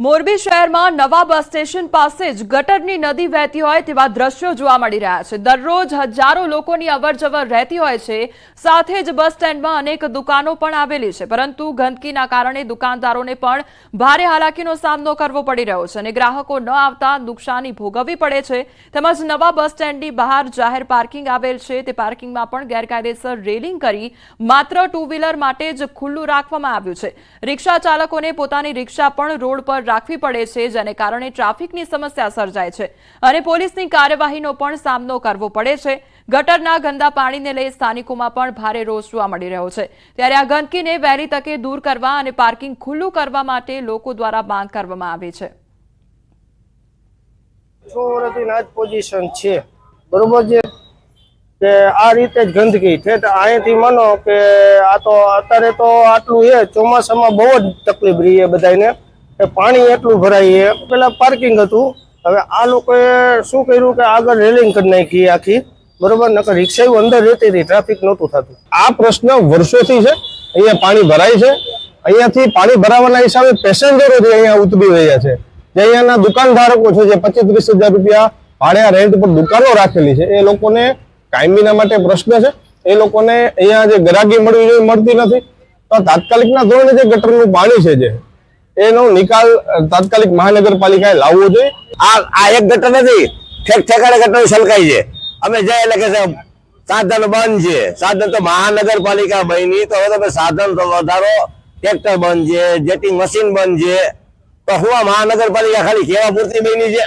મોરબી શહેરમાં નવા bus station પાસે જ ગટરની નદી વહેતી હોય તેવા દ્રશ્યો જોવા મળી રહ્યા છે. દરરોજ હજારો લોકોની અવરજવર રહેતી હોય છે. સાથે જ બસ સ્ટેન્ડમાં અનેક દુકાનો પણ આવેલી છે. પરંતુ ગંદકીના કારણે દુકાનદારોને પણ ભારે હાલાકીનો સામનો કરવો પડી રહ્યો છે અને ગ્રાહકો ન આવતા નુકસાની ભોગવવી પડે છે. તેમજ નવા બસ સ્ટેન્ડની બહાર જાહેર પાર્કિંગ આવેલ છે. તે પાર્કિંગમાં પણ ગેરકાયદેસર રેલિંગ કરી માત્ર ટુ વ્હીલર માટે જ ખુલ્લું રાખવામાં આવ્યું છે. રિક્ષા ચાલકોને પોતાની રિક્ષા પણ રોડ પર રાખવી પડે છે જેને કારણે ટ્રાફિકની સમસ્યા સર્જાય છે. અને પોલીસની કાર્યવાહીનો પણ સામનો કરવો પડે છે. ગટરના ગંદા પાણીને લઈ સ્થાનિકોમાં પણ ભારે રોષ જોવા મળી રહ્યો છે. ત્યારે આ ગંદકીને વહેલી તકે દૂર કરવા અને પાર્કિંગ ખુલ્લું કરવા માટે લોકો દ્વારા માંગ કરવામાં આવી છે. પોઝિશન છે. બરોબર છે? કે આ રીતે જ ગંદકી. છે અહીંથી માનો કે આ તો અત્યારે તો આટલું છે. ચોમાસામાં બહુ જ તકલીફ રહી બધાને કે પાણી એટલું ભરાય છે પેલા પાર્કિંગ હતું. હવે આ લોકોએ શું કર્યું કે આગળ રેલિંગ કરી નાખી આખી. બરોબર? નકર રિક્ષાઓ અંદર રહેતી હતી ટ્રાફિક નહોતું થતું. આ પ્રશ્ન વર્ષોથી છે. અહીંયા પાણી ભરાય છે. અહીંયાથી પાણી ભરાવાના હિસાબે પેસેન્જરો જે અહીંયા ઉતરી રહ્યા છે. જે અહીંયાના દુકાનધારકો છે, જે પચીસ ત્રીસ હજાર રૂપિયા ભાડે રેન્ટ પર દુકાનો રાખેલી છે, એ લોકોને કાયમીના માટે પ્રશ્ન છે. એ લોકોને અહીંયા જે ગ્રાહકી મળવી જોઈએ, મળતી નથી. તો તાત્કાલિકના ધોરણે જે ગટરનું પાણી છે જે એનો નિકાલ તાત્કાલિક મહાનગરપાલિકાએ લાવવો જોઈએ. આ આ એક ગટર નથી, ઠેક ઠેકાણે ગટર છલકાઈ છે. અમે જાય એટલે કે સાધન બંધ છે, સાધન તો મહાનગરપાલિકા બની, તો હવે તમે સાધન તો વધારો, ટ્રેક્ટર બંધ છે જેટી મશીન બંધ છે. તો હું આ મહાનગરપાલિકા ખાલી કેવા પૂરતી બની છે?